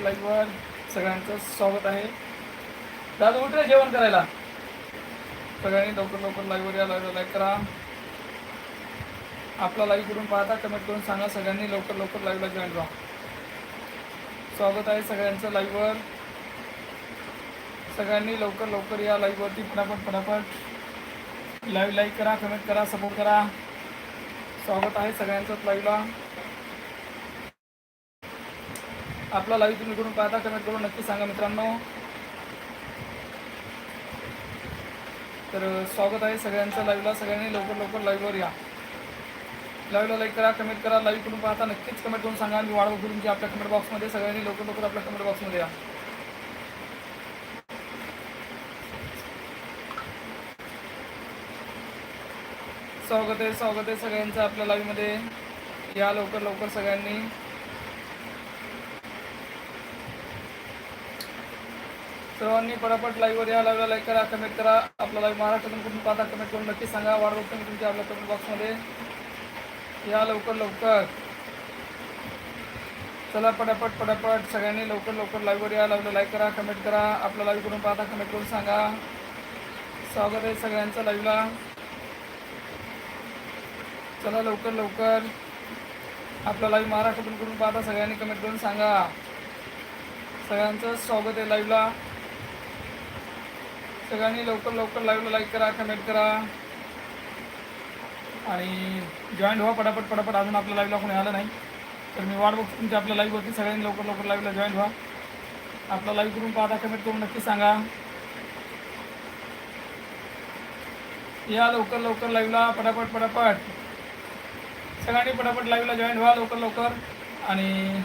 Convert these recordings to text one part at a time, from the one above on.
लवकर लाईव्हवर सगळ्यांचं स्वागत आहे. दादा उठ जेवण करायला. सगळ्यांनी लवकर लवकर लाईव्हवर या लाईव्हला लाईक करा. आपला लाईव्ह करून पाहता कमेंट करून सांगा. सगळ्यांनी लवकर लवकर लाईव्हला जॉईन व्हा. स्वागत आहे सगळ्यांचं लाईव्हवर सगळ्यांनी लवकर लवकर या लाईव्हवरती फटाफट फटाफट. लाईव्ह लाईक करा कमेंट करा सपोर्ट करा. स्वागत आहे सगळ्यांचंच लाईव्हला आपला लाईव्ह तुम्ही करून पाहता? कमेंट करून नक्की सांगा मित्रांनो. तर स्वागत आहे सगळ्यांचं लाईव्हला सगळ्यांनी लवकर लवकर लाईव्हवर या. लाईव्हला लाईक करा कमेंट करा. लाईव्ह करून पाहता नक्कीच कमेंट करून सांगा. मी वाढ तुमची आपल्या कमेंट बॉक्समध्ये सगळ्यांनी लवकर लवकर आपल्या कमेंट बॉक्समध्ये या. स्वागत आहे स्वागत आहे सगळ्यांचं आपल्या लाईव्हमध्ये या लवकर लवकर सगळ्यांनी. सर्वांनी पटापट लाईव्हवर या लाईव्हला लाईक करा कमेंट करा. आपला लाईव्ह महाराष्ट्रातून कुठून पाहता कमेंट करून नक्की सांगा. वाढ बघतो मी तुमच्या आपल्या कमेंट बॉक्समध्ये या लवकर लवकर. चला पटापट पटापट. सगळ्यांनी लवकर लवकर लाईव्हवर या लाईव्हला लाईक करा कमेंट करा. आपला लाईव्ह करून पाहता कमेंट करून सांगा. स्वागत आहे सगळ्यांचं लाईव्हला चला लवकर लवकर. आपला लाईव्ह महाराष्ट्रातून करून पाहता सगळ्यांनी कमेंट करून सांगा. सगळ्यांचं स्वागत आहे लाईव्हला सगळ्यांनी लवकर लवकर लाईव्हला लाईक करा कमेंट करा. आणि जॉईन व्हा पटापट पटापट. अजून आपल्या लाईव्हला कोणी आलं नाही तर मी वाट बघतो तुमच्या आपल्या लाईव्हवरती सगळ्यांनी लवकर लवकर लाईव्हला जॉईन व्हा. आपला लाईव्ह करून पाहता कमेंट करून नक्की सांगा. या लवकर लवकर लाईव्हला पटापट पटापट. सगळ्यांनी पटापट लाईव्हला जॉईन व्हा लवकर लवकर. आणि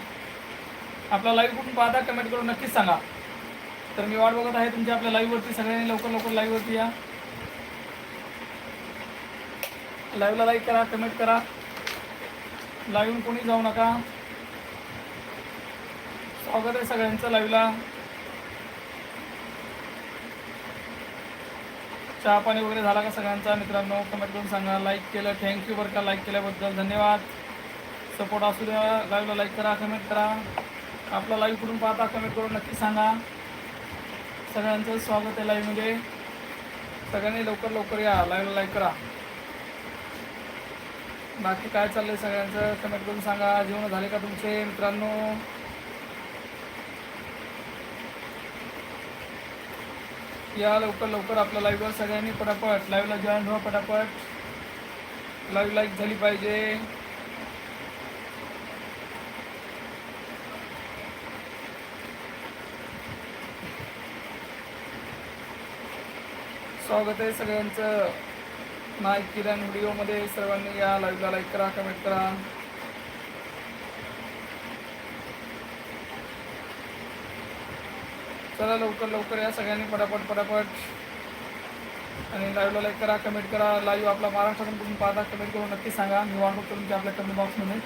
आपला लाईव्ह कुठून पाहता कमेंट करून नक्कीच सांगा. तर मी वाट बघत आहे तुमच्या आपल्या लाईव्हवरती सगळ्यांनी लवकर लवकर लाईव्हवरती या. लाईव्हला लाईक करा कमेंट करा. लाईव्ह कोणी जाऊ नका. स्वागत आहे सगळ्यांचं लाईव्हला चहा पाणी वगैरे झाला का सगळ्यांचा? मित्रांनो कमेंट करून सांगा. लाईक केलं थँक्यू बरं का लाईक केल्याबद्दल. धन्यवाद. सपोर्ट असू द्या. लाईव्हला लाईक करा कमेंट करा. आपला लाईव्ह करून पाहता कमेंट करून नक्की सांगा. सगळ्यांचं स्वागत आहे लाईव्हमध्ये सगळ्यांनी लवकर लवकर या लाईव्ह लाईक करा. बाकी काय चाललंय सगळ्यांचं? कमेंट करून सांगा. जेवण झाले का तुमचे मित्रांनो? या लवकर लवकर आपल्या लाईव्हवर सगळ्यांनी पटापट. लाईव्हला जॉईन व्हा पटापट. लाईव्ह लाईक झाली पाहिजे. स्वागत आहे सगळ्यांचं. नाईक किरण व्हिडिओमध्ये सर्वांनी या लाईव्हला लाईक करा कमेंट करा. चला लवकर लवकर या सगळ्यांनी पटापट पटापट. आणि लाईव्हला लाईक करा कमेंट करा. लाईव्ह आपला महाराष्ट्रातून तुम्ही पाहता कमेंट करून नक्की सांगा. मी वाट करून की आपल्या कमेंट बॉक्समध्ये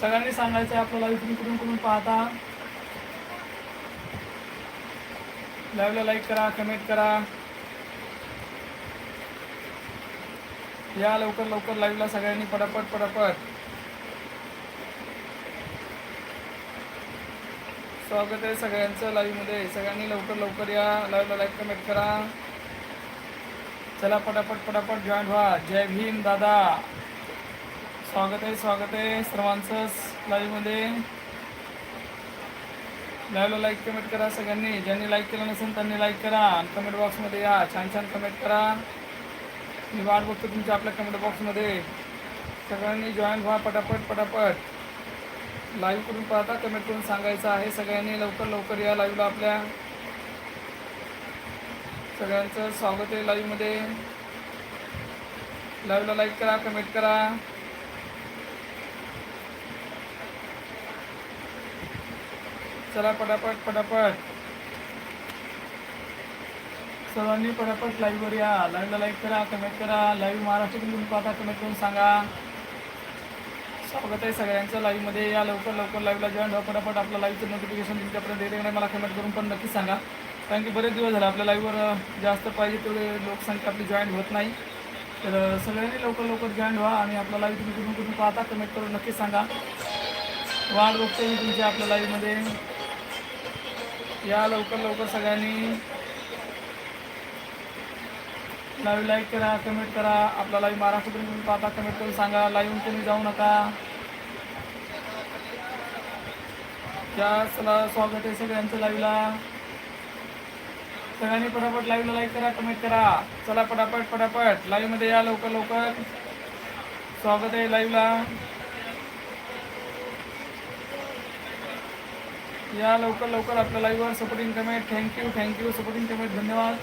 सगळ्यांनी सांगायचं आहे आपलं लाईव्ह तुम्ही कुठून कुठून पाहता. लाईव्हला लाईक करा कमेंट करा. या लवकर लवकर लाईव्हला सगळ्यांनी पटापट पटापट. स्वागत आहे सगळ्यांचं लाईव्हमध्ये सगळ्यांनी लवकर लवकर या लाईव्हला लाईक कमेंट करा. चला पटापट पटापट जॉईन व्हा. जय भीम दादा. स्वागत आहे स्वागत आहे सर्वांचं लाईव्हमध्ये लाईव्हला लाईक कमेंट करा सगळ्यांनी. ज्यांनी लाईक केलं नसेल त्यांनी लाईक करा. आणि कमेंट बॉक्समध्ये या. छान छान कमेंट करा. मी वाट बघतो तुमच्या आपल्या कमेंट बॉक्समध्ये सगळ्यांनी जॉईन व्हा पटापट पटापट. लाईव्ह करून पाहता कमेंट करून सांगायचं आहे. सगळ्यांनी लवकर लवकर या लाईव्हला आपल्या. सगळ्यांचं स्वागत आहे लाईव्हमध्ये लाईव्हला लाईक करा कमेंट करा. चला पटापट पटापट. सर्वांनी पटापट लाईव्हवर या. लाईव्हला लाईक करा कमेंट करा. लाईव्ह महाराष्ट्रातून तुम्ही पाहता कमेंट करून सांगा. स्वागत आहे सगळ्यांचं लाईव्हमध्ये या लवकर लवकर लाईव्हला जॉईन व्हा. पटापट आपलं लाईव्हचं नोटिफिकेशन तुमच्यापर्यंत येते नाही मला कमेंट करून पण नक्कीच सांगा. कारण की बरेच दिवस झाले आपल्या लाईव्हवर जास्त पाहिजे तेवढे लोकसंख्या आपली जॉईन होत नाही. तर सगळ्यांनी लवकर लवकर जॉईन व्हा आणि आपला लाईव्ह तुम्ही कुठून कुठून पाहता कमेंट करून नक्की सांगा. वाढ बघते मी तुमच्या आपल्या लाईव्हमध्ये या लवकर लवकर सगळ्यांनी लाईव्ह लाईक करा कमेंट करा. आपला लाईव्ह महाराष्ट्रातून तुम्ही पाहता. कमेंट करून सांगा लाईव्ह तुम्ही जाऊ नका. या चला स्वागत आहे सगळ्यांचं लाईव्हला सगळ्यांनी पटापट लाईव्हला लाईक करा कमेंट करा. चला पटापट पटापट. लाईव्हमध्ये या लवकर लवकर. स्वागत आहे लाईव्हला या लवकर लवकर आपल्या लाईव्हवर supporting comment thank you thank you supporting comment धन्यवाद.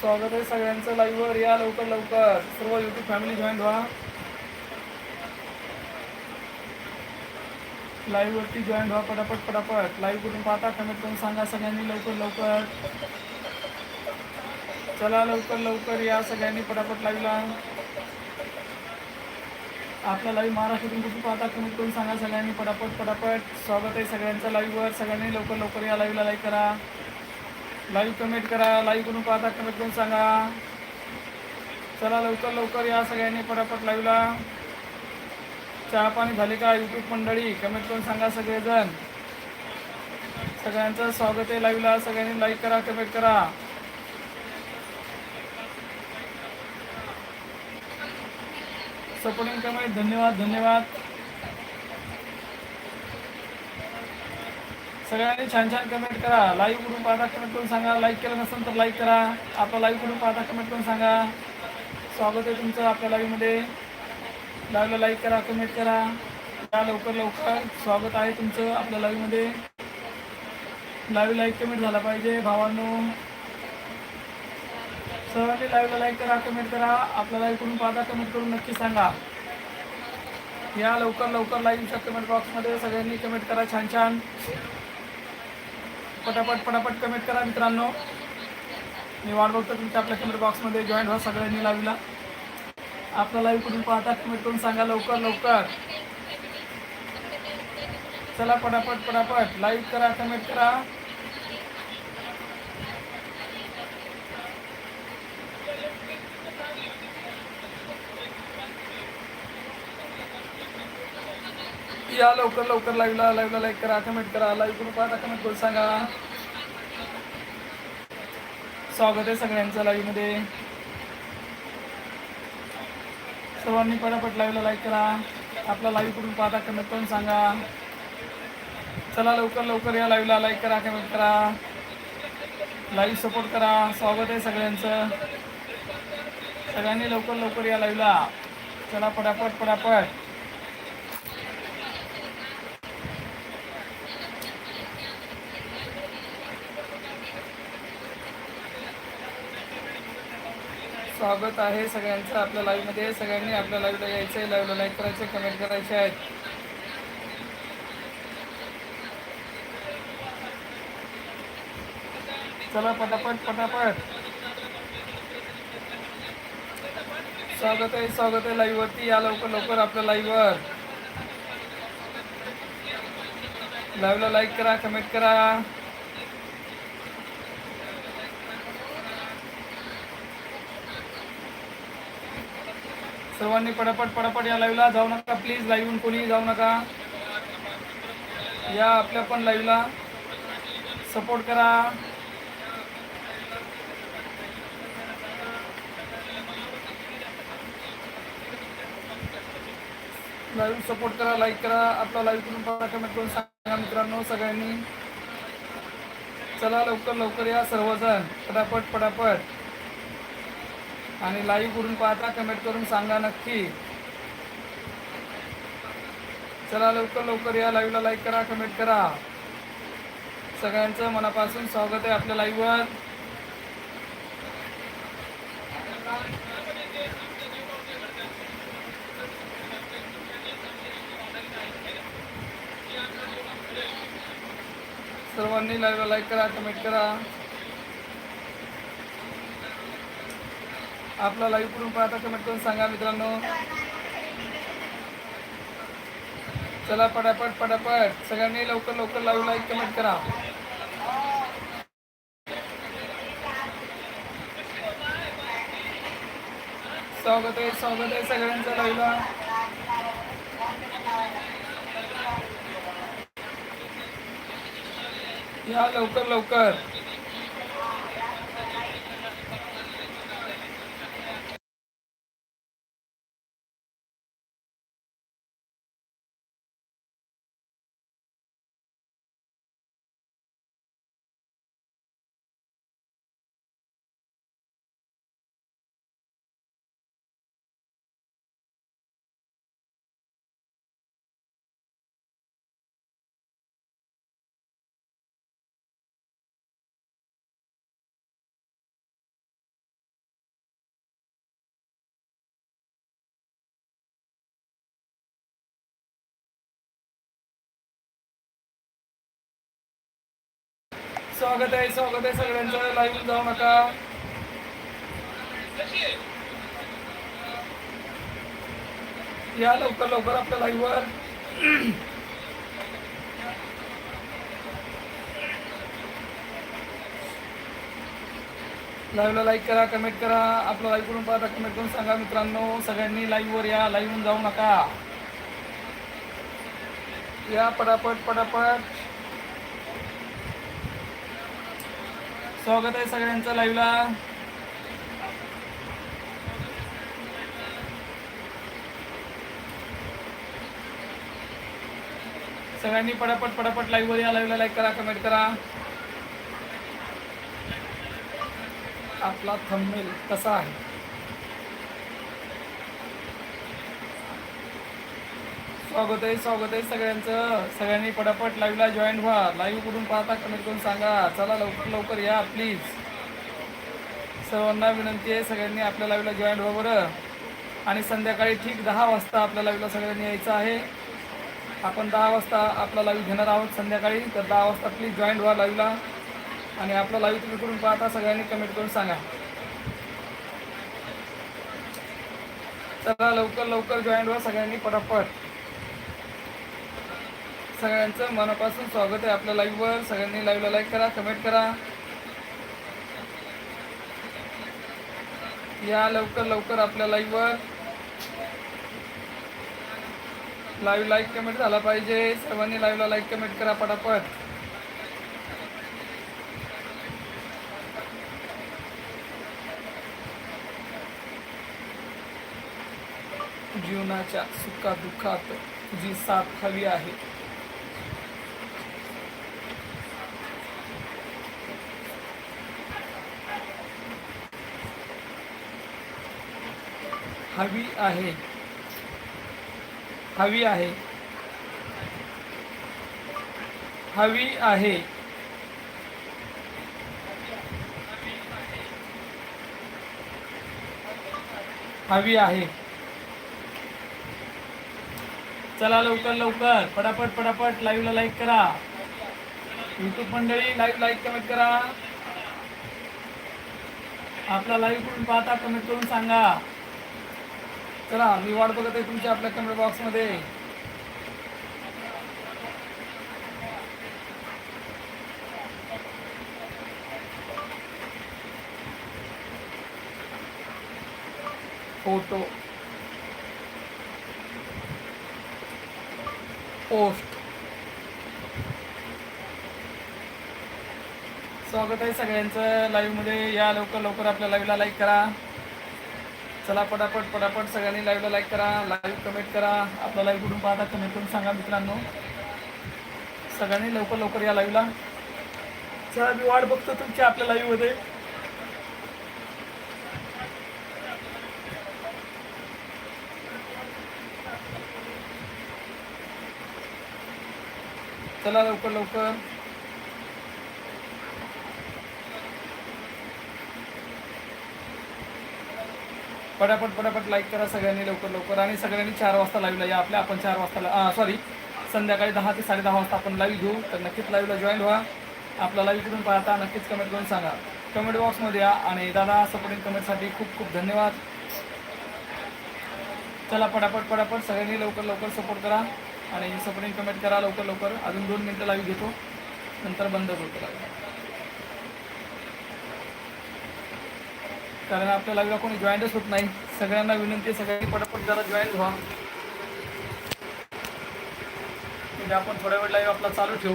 स्वागत आहे सगळ्यांचं लाईव्हवर या लवकर लवकर. सर्व युट्यूब फॅमिली जॉईन व्हा. लाईव्हवरती जॉईन व्हा पटापट पटापट. लाईव्ह करून पाहता कमेंट करून सांगा सगळ्यांनी लवकर लवकर. चला लवकर लवकर या सगळ्यांनी पटापट लाईव्हला आपला लाईव्ह महाराष्ट्रातून कुठून पाहता कमेंट करून सांगा सगळ्यांनी पटापट पटापट. स्वागत आहे सगळ्यांचं लाईव्हवर सगळ्यांनी लवकर लवकर या लाईव्हला लाईक करा. लाईव्ह कमेंट करा लाईव्ह करून पाहता कमेंट करून सांगा. चला लवकर लवकर या सगळ्यांनी पटापट लाईव्हला चहा पाणी झाले का यूट्यूब मंडळी? कमेंट करून सांगा सगळेजण. सगळ्यांचं स्वागत आहे लाईव्हला सगळ्यांनी लाईक करा कमेंट करा. सपोर्टिंग कमेंट धन्यवाद धन्यवाद. सगळ्यांनी छान छान कमेंट करा. लाईव्ह करून पाहता कमेंट करून सांगा. लाईक केलं नसेल तर लाईक करा. आपला लाईव्ह करून पाहता कमेंट करून सांगा. स्वागत आहे तुमचं आपल्या लाईव्हमध्ये लाईव्हला लाईक करा कमेंट करा. या लवकर लवकर स्वागत आहे तुमचं आपल्या लाईव्हमध्ये लाईव्ह लाईक कमेंट झाला पाहिजे भावांनो. सर्वांनी लाईव्हला लाईक करा कमेंट करा. आपल्या लाईव्ह करून पाहता कमेंट करून नक्की सांगा. या लवकर लवकर लाईव्हच्या कमेंट बॉक्समध्ये सगळ्यांनी कमेंट करा छान छान. पटापट पटापट कमेंट करा मित्रांनो. मी वाट बघतो तुमच्या आपल्या कमेंट बॉक्समध्ये जॉईन व्हा सगळ्यांनी लावला. आपला लाईव्ह कुठून पाहता कमेंट करून सांगा लवकर लवकर. चला पटापट पटापट. लाईव्ह करा कमेंट करा. या लवकर लवकर लाईव्हला लाईव्हला लाईक करा कमेंट करा लाईव्ह करून पाहता कमेंट करून सांगा. स्वागत आहे सगळ्यांचं लाईव्हमध्ये सर्वांनी पटापट लाईव्हला लाईक करा. आपला लाईव्ह करून पाहता कमेंट करून सांगा. चला लवकर लवकर या लाईव्हला लाईक करा कमेंट करा. लाईव्ह सपोर्ट करा. स्वागत आहे सगळ्यांचं. सगळ्यांनी लवकर लवकर या लाईव्हला चला पटापट पटापट. स्वागत आहे सगळ्यांचं आपल्या लाईव्हमध्ये सगळ्यांनी आपल्या लाईव्हला यायचं आहे लाईव्हला लाईक करायचे कमेंट करायचे आहेत. चला पटापट पटापट. स्वागत आहे स्वागत आहे लाईव्ह वरती. या लवकर लवकर आपल्या लाईव्हवर लाईव्हला लाईक करा कमेंट करा. सर्वांनी पटापट पटापट या लाईव्हला जाऊ नका प्लीज लाईव्हून कोणीही जाऊ नका. या आपल्या पण लाईव्हला सपोर्ट करा. लाईव्ह सपोर्ट करा लाईक करा. आपला लाईव्ह करून पाहा कमेंट करून सांगा मित्रांनो सगळ्यांनी. चला लवकर लवकर या सर्वजण. पटापट पटापट. आणि लाईव्ह करून पाहता कमेंट करून सांगा नक्की. चला लवकर लवकर या लाईव्हला लाईक करा कमेंट करा. सगळ्यांचं मनापासून स्वागत आहे आपल्या लाईव्हवर सर्वांनी लाईव्हला लाईक करा कमेंट करा. आपला लाईव्ह करून पाहता कमेंट करून सांगा मित्रांनो. चला पटापट पटापट. सगळ्यांनी लवकर लवकर लाईव्ह लाईक कमेंट करा. स्वागत आहे स्वागत आहे सगळ्यांचं लाईव्हला. या लवकर लवकर. स्वागत आहे स्वागत आहे सगळ्यांचं. लाईव्ह जाऊ नका. या लवकर लवकर आपल्या लाईव्हवर लाईव्हला लाईक करा कमेंट करा. आपलं लाईव्ह करून पाहता कमेंट करून सांगा मित्रांनो. सगळ्यांनी लाईव्हवर या. लाईव्ह जाऊ नका. या पटापट पटापट. स्वागत आहे सगळ्यांचं लाईव्हला सगळ्यांनी पटापट पटापट लाईव्हवर या लाईव्हला लाईक करा कमेंट करा. आपला थंबनेल कसा आहे? स्वागत आहे स्वागत आहे सगळ्यांचं. सगळ्यांनी पटापट लाईव्हला जॉईन व्हा. लाईव्ह कुठून पाहता कमेंट करून सांगा. चला लवकर लवकर या प्लीज सर्वांना विनंती आहे सगळ्यांनी आपल्या लाईव्हला जॉईन व्हा बरं. आणि संध्याकाळी ठीक दहा वाजता आपल्या लाईव्हला सगळ्यांनी यायचं आहे. आपण दहा वाजता आपला लाईव्ह घेणार आहोत संध्याकाळी. तर दहा वाजता प्लीज जॉईन व्हा लाईव्हला आणि आपला लाईव्ह तुम्ही करून पाहता सगळ्यांनी कमेंट करून सांगा. चला लवकर लवकर जॉईन व्हा सगळ्यांनी पटापट. सगळ्यांचं मनापासून स्वागत आहे आपल्या लाईव्हवर सगळ्यांनी लाईव्हला लाईक करा कमेंट करा. या लवकर लवकर आपल्या लाईव्हवर लाईव्ह लाईक कमेंट झाला पाहिजे. सर्वांनी लाईव्हला लाईक कमेंट करा पटापट. जीवनाच्या सुखादुःखात जी साथ हवी आहे. हवी आहे. हवी आहे. हवी आहे. हवी आहे. चला लवकर लवकर. पटापट पटापट. लाईव्हला लाईक करा. युट्यूब मंडळी लाईव्ह लाईक कमेंट करा. आपला लाईव्ह करून पाहता कमेंट करून सांगा. चला मी वाट बघत आहे तुमच्या आपल्या कमेंट बॉक्समध्ये फोटो. पोस्ट. स्वागत आहे सगळ्यांचं. लाईव्हमध्ये या लवकर लवकर आपल्या लाईव्हला लाईक करा. चला पटापट पटापट सगळ्यांनी लाईव्हला लाईक करा लाईव्ह कमेंट करा. आपला लाईव्ह कुठून पाहता कमेंट करून सांगा मित्रांनो. सगळ्यांनी लवकर लवकर या लाईव्हला चला मी वाट बघतो तुमची आपल्या लाईव्हमध्ये चला लवकर लवकर. पटापट पटापट लाईक करा सगळ्यांनी लवकर लवकर. आणि सगळ्यांनी चार वाजता लाईव्हला या आपल्या. आपण चार वाजता सॉरी संध्याकाळी दहा ते साडे दहा वाजता आपण लाईव्ह घेऊ. तर नक्कीच लाईव्हला जॉईन व्हा. आपला लाईव्ह करून पाहता नक्कीच कमेंट करून सांगा. कमेंट बॉक्समध्ये या. आणि दादा सपोर्टिंग कमेंटसाठी खूप खूप धन्यवाद. चला पटापट पटापट. सगळ्यांनी लवकर लवकर सपोर्ट करा. आणि सपोर्टिंग कमेंट करा लवकर लवकर. अजून दोन मिनटं लाईव्ह घेतो. नंतर बंद करतो लाईव्ह कारण आपल्या लाईव्हला कोणी जॉईनच होत नाही. सगळ्यांना विनंती सगळ्यांनी पटापट जरा जॉईन व्हा. म्हणजे आपण थोड्या वेळ लाईव्ह आपला चालू ठेवू.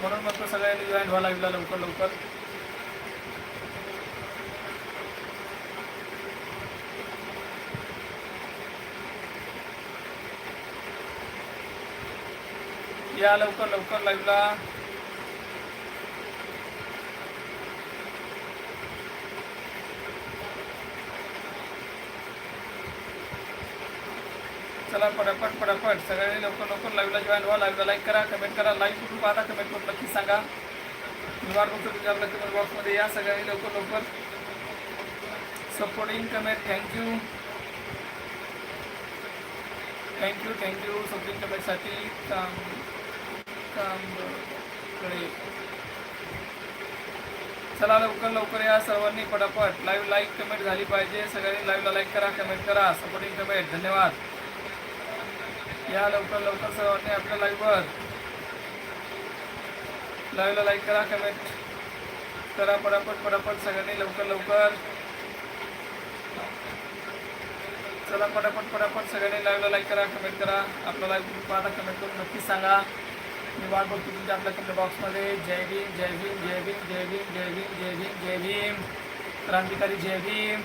म्हणून म्हणतो सगळ्यांनी जॉईन व्हा लाईव्हला लवकर लवकर. या लवकर लवकर लाईव्हला चला पटापट पटापट. सगळ्यांनी लवकर लवकर लाईव्हला जॉईन व्हा लाईव्हला लाईक करा कमेंट करा लाईव्ह कुठून पाहता कमेंट करून नक्की सांगा. मी वाट बघतो तुमच्या आपल्या कमेंट बॉक्समध्ये या. सगळ्यांनी लवकर लवकर supporting comment thank you thank you thank you supporting कमेंटसाठी काम कामकडे. चला लवकर लवकर या सर्वांनी पटापट. लाईव्ह लाईक कमेंट झाली पाहिजे. सगळ्यांनी लाईव्हला लाईक करा कमेंट करा. सपोर्टिंग कमेंट धन्यवाद. या लवकर लवकर सर्वांनी आपल्या लाईव्हवर. लाईव्हला लाईक करा कमेंट करा पटापट पटापट सगळ्यांनी लवकर लवकर. चला पटापट पटापट सगळ्यांनी लाईव्हला लाईक करा कमेंट करा. आपला लाईव्ह पाहता कमेंट करून नक्कीच सांगा. मी वाट बघतो तुमच्या आपल्या कमेंट बॉक्समध्ये. जय भीम जय भीम जय भीम जय भीम जय भीम जय भीम जय भीम. क्रांतिकारी जय भीम.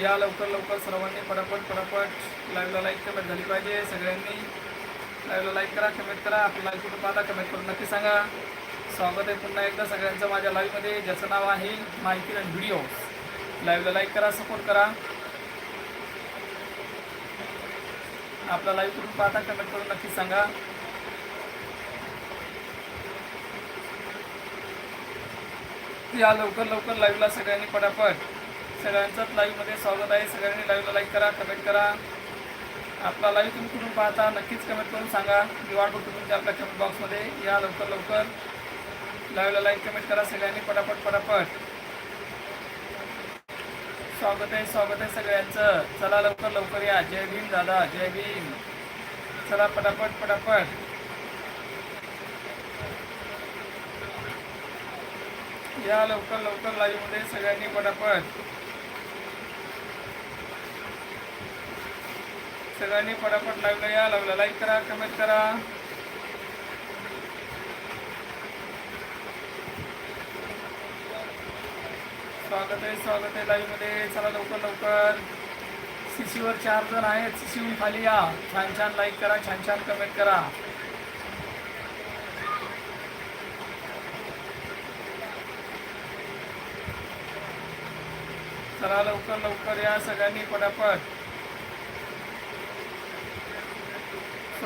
या लवकर लवकर सर्वांनी पटापट पटापट लाईव्हला लाईक कमेंट झाली पाहिजे. सगळ्यांनी लाईव्हला लाईक करा कमेंट करा. आपलं लाईव्ह कुठं पाहता कमेंट करून नक्की सांगा. स्वागत आहे पुन्हा एकदा सगळ्यांचं माझ्या लाईव्हमध्ये ज्याचं नाव आहे माहिती आणि व्हिडिओ लाईव्हला लाईक करा सपोर्ट करा. आपला लाईव्ह कुठून पाहता कमेंट करून नक्की सांगा. या लवकर लवकर लाईव्हला सगळ्यांनी पटापट सगळ्यांचंच लाईव्हमध्ये स्वागत आहे. सगळ्यांनी लाईव्हला लाईक करा कमेंट करा. आपला लाईव्ह तुम्ही कुठून पाहता नक्कीच कमेंट करून सांगा. मी वाट बघतो तुमच्या आपल्या कमेंट बॉक्समध्ये या लवकर लवकर. लाईव्हला लाईक कमेंट करा सगळ्यांनी पटापट पटापट. स्वागत आहे स्वागत आहे सगळ्यांचं. चला लवकर लवकर या. जय भीम दादा जय भीम. चला पटापट पटापट. या लवकर लवकर लाईव्हमध्ये सगळ्यांनी पटापट. सगळ्यांनी पटापट लागलं या लावलं लाईक करा कमेंट करा. स्वागत आहे स्वागत आहे लाईव्हमध्ये. चला लवकर लवकर. सीसीवर चार जण आहेत. सीसीहून खाली या. छान छान लाईक करा छान छान कमेंट करा. चला लवकर लवकर या सगळ्यांनी पटापट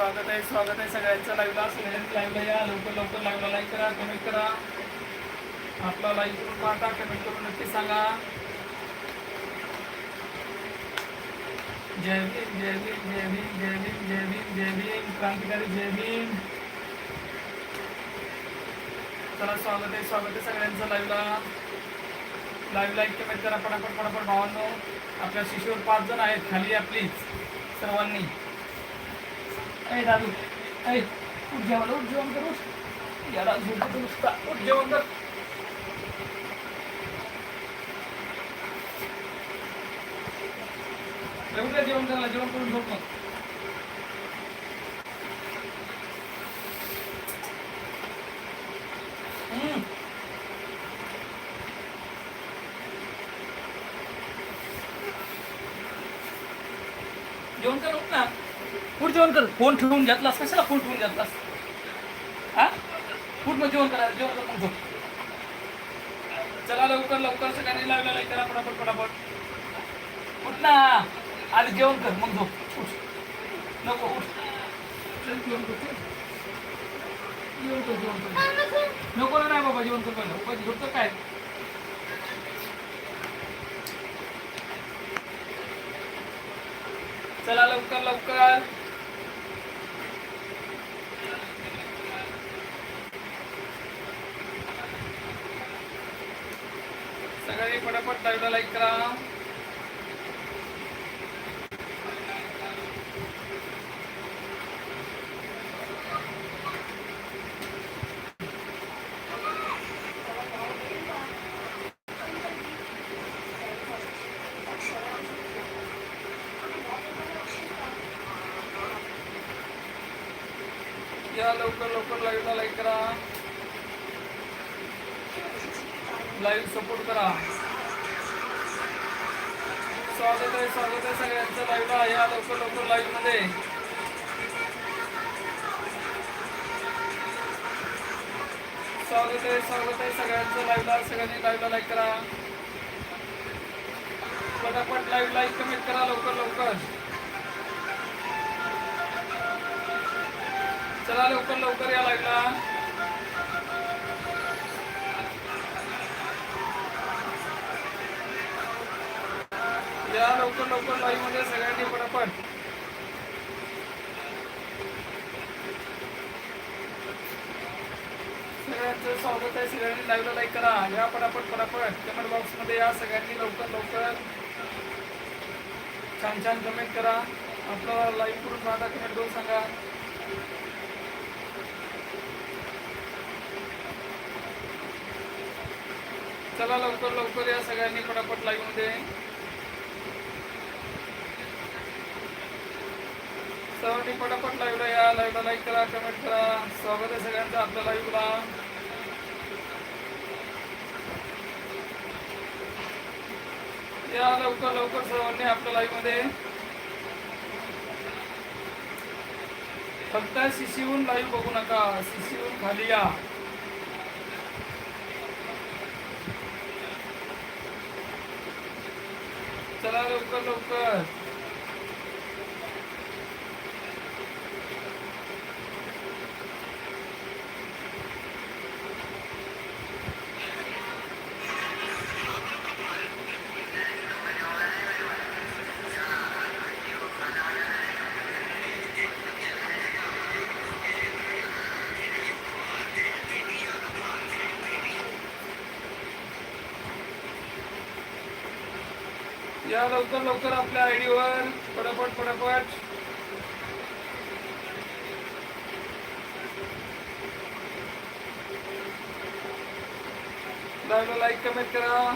स्वागत आहे स्वागत आहे सगळ्यांचं. लाईव्हला सगळ्यांनी लाईव्हला या लवकर लवकर लाईव्हला लाईक करा कमेंट करा. आपला लाईक करून पाहता कमेंट करून नक्की सांगा. जय भीम जय भीम जय भीम जय भीम जय भीम जय भीम. क्रांतिकारी जय भीम. चला स्वागत आहे स्वागत आहे सगळ्यांचं लाईव्हला. लाईव्ह लाईक कमेंट करा पटापट पटापट भावांनो. आपल्या शिशूवर पाच जण आहेत खाली या प्लीज सर्वांनी. ऐ दादू ऐ उठ जेवण उठ जेवण कर उठ याला झोपतो नुसता उठ जेवण कर एवढं जेवण करायला जेवण करून झोप मग हम्म. जेवण कर उठ ना उठ जेवण कर. फोन ठेवून घेतलास? कशाला फोन ठेवून घेतलास? हा? उठ मग जेवण करा जेवण कर मग. चला लवकर लवकर. सगळ्यांनी लागला लाईक करा पटापट पटापट. उठ ना. आधी जेवण कर. मग झोप. उठ. नको उठ. जेवण कर जेवण कर जेवण कर नको ना नाही बाबा जेवण कर पहिलं. उपाशी झोपतं काय? चला लवकर लवकर. सगळे पटापट स्वागत आहे स्वागत आहे सगळ्यांचं. लाईव्हला सगळ्यांनी लाईव्हला लाईक करा. पटापट लाईव्ह लाईक कमेंट करा लवकर लवकर. चला लवकर लवकर या लाईव्हला या लवकर लवकर लाईव्हमध्ये सगळ्यांनी पटापट. सगळ्यांचं स्वागत आहे. सगळ्यांनी लाईव्हला लाईक करा. या पटापट पटापट. कमेंट बॉक्समध्ये या सगळ्यांनी लवकर लवकर छान छान कमेंट करा. आपला लाईव्ह करून माझा कमेंट करून सांगा. चला लवकर लवकर या सगळ्यांनी पटापट लाईव्हमध्ये. सर्वांनी पटापट लाईव्हला या. लाईव्हला लाईक करा कमेंट करा. स्वागत आहे सगळ्यांचं आपल्या लाईव्हला या लवकर लवकर सर्वांनी आपल्या लाईव्हमध्ये फक्त शिशीहून लाईव्ह बघू नका. शिशीहून खाली या. चला लवकर लवकर. या लवकर लवकर आपल्या आयडीवर. पटापट पटापट. लाईक कमेंट करा.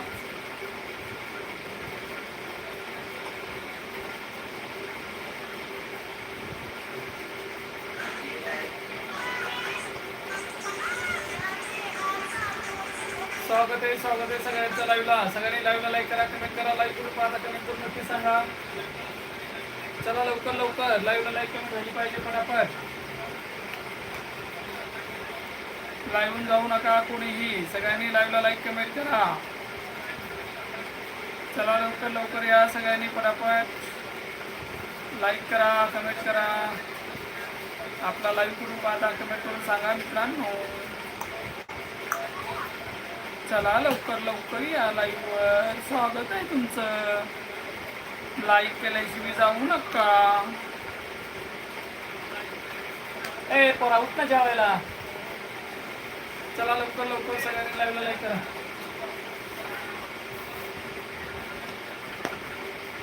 स्वागत आहे स्वागत आहे. सगळ्यांच्या लाईव्हला सगळ्यांनी लाईव्हला लाईक करा कमेंट करा लाईक करून पाहता कमेंट करून नक्की सांगा. चला लवकर लवकर. लाईव्हला लाईक कमेंट झाली पाहिजे पटापट लाईव्हून जाऊ नका कोणीही. सगळ्यांनी लाईव्हला लाईक कमेंट करा. चला लवकर लवकर या सगळ्यांनी पटापट लाईक करा कमेंट करा. आपला लाईव्ह करून पाहता कमेंट करून सांगा मित्रांनो. चला लवकर लवकर या लाईव्ह स्वागत आहे तुमचं. लाईक केल्याशिवाय जाऊ नका. ए पोरा उठ ना जेवायला. चला लवकर लवकर सगळ्यांनी लाईव्हला लाईक करा.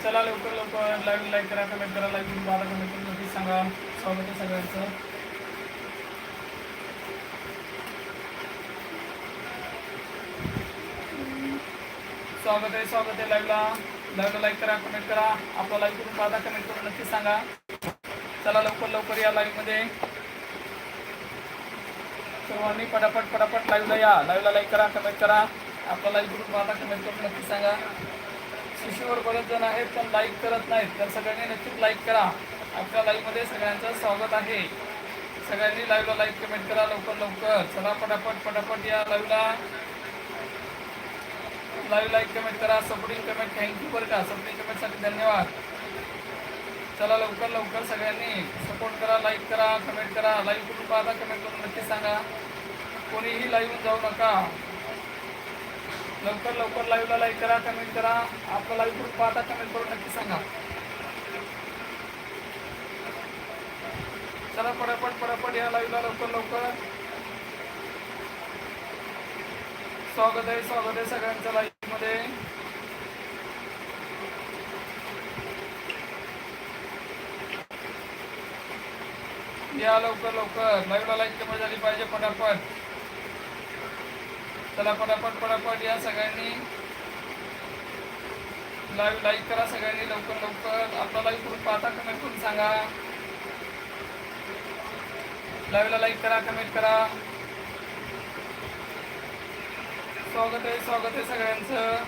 चला लवकर लवकर लाईव्ह लाईक करा. कमेंट करा लाईक करून बारा कमेंट करून नक्की सांगा. स्वागत आहे सगळ्यांचं. स्वागत आहे स्वागत आहे लाईव्हला लाईव्हला लाईक करा कमेंट करा. आपला लाईक करून पाहता कमेंट करून नक्की सांगा. चला लवकर लवकर या लाईव्हमध्ये सर्वांनी पटापट पटापट लाईव्हला या. लाईव्हला लाईक करा कमेंट करा. आपला लाईक करून पाहता कमेंट करून नक्की सांगा. शिशूवर बरेच जण आहेत पण लाईक करत नाहीत. तर सगळ्यांनी नक्कीच लाईक करा. आपल्या लाईव्हमध्ये सगळ्यांचं स्वागत आहे. सगळ्यांनी लाईव्हला लाईक कमेंट करा लवकर लवकर. चला पटापट पटापट या लाईव्हला लाईव्ह लाईक कमेंट करा. सपोर्टिंग कमेंट थँक्यू बरं का. सपोर्टिंग कमेंटसाठी धन्यवाद. चला लवकर लवकर सगळ्यांनी सपोर्ट करा लाईक करा कमेंट करा. लाईव्ह करून पाहता कमेंट करून नक्की सांगा. कोणीही लाईव्ह जाऊ नका. लवकर लवकर लाईव्हला लाईक करा कमेंट करा. आपलं लाईव्ह करून पाहता कमेंट करून नक्की सांगा. चला पटापट पटापट या लाईव्हला लवकर लवकर. स्वागत आहे स्वागत आहे सगळ्यांचं लाईव्ह मध्ये. या लवकर लवकर. लाईव्हला लाईक कमी झाली पाहिजे पटापट. चला पटापट पटापट या सगळ्यांनी. लाईव्ह लाईक करा सगळ्यांनी लवकर लवकर. आपला लाईव्ह करून पाहता कमेंट करून सांगा. लाईव्हला लाईक करा कमेंट करा. स्वागत आहे स्वागत आहे सगळ्यांचं.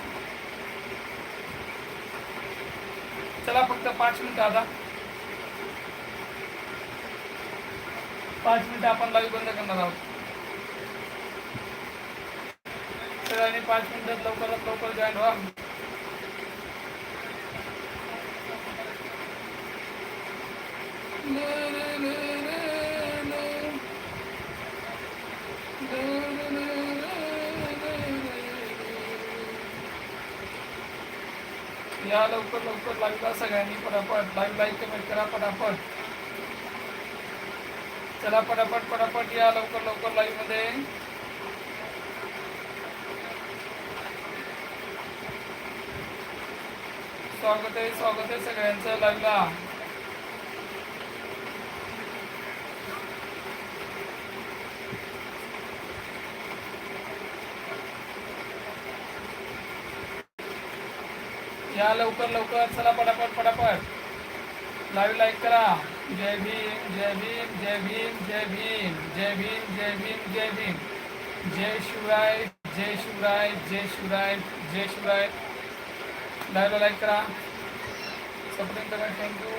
चला फक्त पाच मिनिटं आता. पाच मिनिटं आपण लाईव्ह बंद करणार आहोत. सगळ्यांनी पाच मिनिटात लवकरात लवकर जॉईन व्हा. या लवकर लवकर लाईव्हला सगळ्यांनी पटापट लाईव्ह लाईक कमेंट करा पटापट. चला पटापट पटापट या लवकर लवकर लाईव्हमध्ये. स्वागत आहे स्वागत आहे सगळ्यांचं लाईव्हला या लवकर लवकर. चला पटापट पटापट. लाईव्ह लाईक करा. जय भीम जय भीम जय भीम जय भीम जय भीम जय भीम जय भीम. जय शिवराय जय शिवराय जय शिवराय जय शिवराय. लाईव्हला लाईक करा. सपोर्टिंग करा. थँक्यू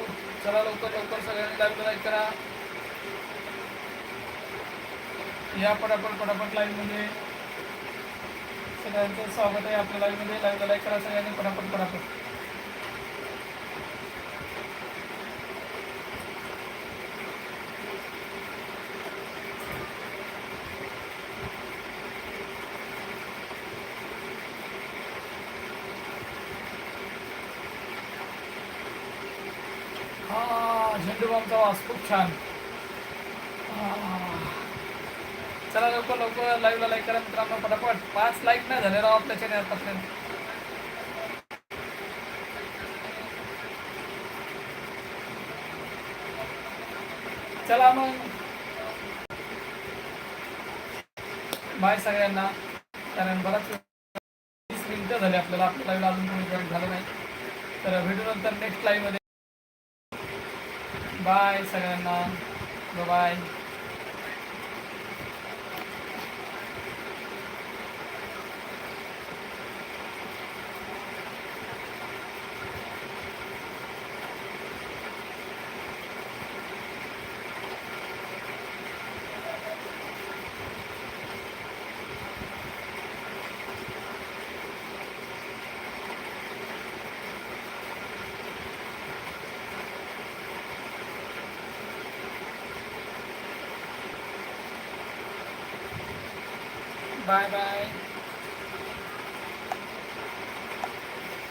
चला लवकर लवकर सगळ्यांनी लाईव्हला लाईक करा. या पटापट पटापट लाईव्हमध्ये सगळ्यांचं स्वागत आहे आपल्या लाईव्हमध्ये लाईव्हला लाईक करा सगळ्यांनी पटापट पटापट हा झेंडू बामचा वास खूप छान हा. चला लाईव्ह लाईव्हला लाईक करा मित्रांनो पटापट. पाच लाईक नाही झाले राव आपल्या चॅनल आतापर्यंत. चला मग. बाय सगळ्यांना. कारण बराच वीस मिनिटं झाली आपल्याला. आपल्या लाईव्हला अजून कोणी जॉईन झालं नाही. तर भेटू नंतर नेक्स्ट लाईव्हमध्ये बाय सगळ्यांना. बाय